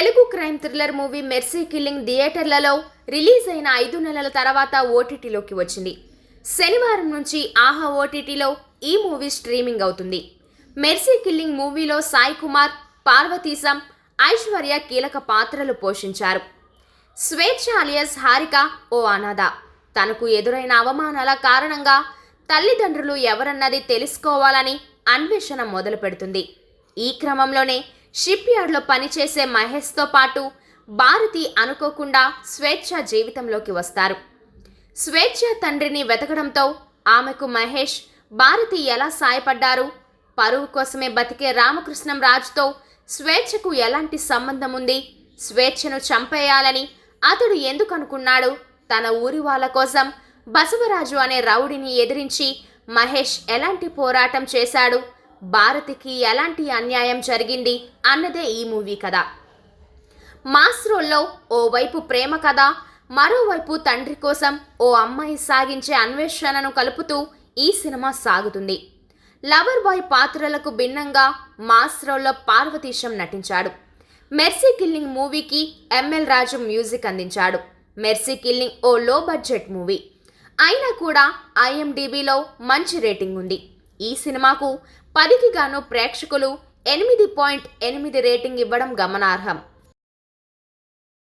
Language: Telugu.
Telugu crime thriller movie mercy killing థియేటర్లలో రిలీజ్ అయిన ఐదు నెలల తర్వాత ఓటీటీలోకి వచ్చింది. శనివారం నుంచి ఆహా ఓటీటీలో ఈ మూవీ స్ట్రీమింగ్ అవుతుంది. మెర్సీ కిల్లింగ్ మూవీలో సాయి కుమార్ పార్వతీశం ఐశ్వర్య కీలక పాత్రలు పోషించారు. స్వేచ్ఛ అలియస్ హారిక ఓ అనాథ. తనకు ఎదురైన అవమానాల కారణంగా తల్లిదండ్రులు ఎవరన్నది తెలుసుకోవాలని అన్వేషణ మొదలు పెడుతుంది ఈ క్రమంలోనే షిప్ యార్డ్లో పనిచేసే మహేష్తో పాటు భారతి అనుకోకుండా స్వేచ్ఛ జీవితంలోకి వస్తారు. స్వేచ్ఛ తండ్రిని వెతకడంతో ఆమెకు మహేష్ భారతి ఎలా సాయపడ్డారు? పరువు కోసమే బతికే రామకృష్ణం రాజుతో స్వేచ్ఛకు ఎలాంటి సంబంధం ఉంది? స్వేచ్ఛను చంపేయాలని అతడు ఎందుకు అనుకున్నాడు? తన ఊరి వాళ్ళ కోసం బసవరాజు అనే రౌడిని ఎదిరించి మహేష్ ఎలాంటి పోరాటం చేశాడు? భారతికి ఎలాంటి అన్యాయం జరిగింది అన్నదే ఈ మూవీ కథ. మాస్ రోల్లో ఓవైపు ప్రేమ కథ మరోవైపు తండ్రి కోసం ఓ అమ్మాయి సాగించే అన్వేషణను కలుపుతూ ఈ సినిమా సాగుతుంది. లవర్ బాయ్ పాత్రలకు భిన్నంగా మాస్ రోల్లో పార్వతీశం నటించాడు. మెర్సీ కిల్లింగ్ మూవీకి ఎంఎల్ రాజు మ్యూజిక్ అందించాడు. మెర్సీ కిల్లింగ్ ఓ లో బడ్జెట్ మూవీ. అయినా కూడా ఐఎండిబిలో మంచి రేటింగ్ ఉంది. ఈ సినిమాకు పదికి గాను ప్రేక్షకులు ఎనిమిది పాయింట్ ఎనిమిది రేటింగ్ ఇవ్వడం గమనార్హం.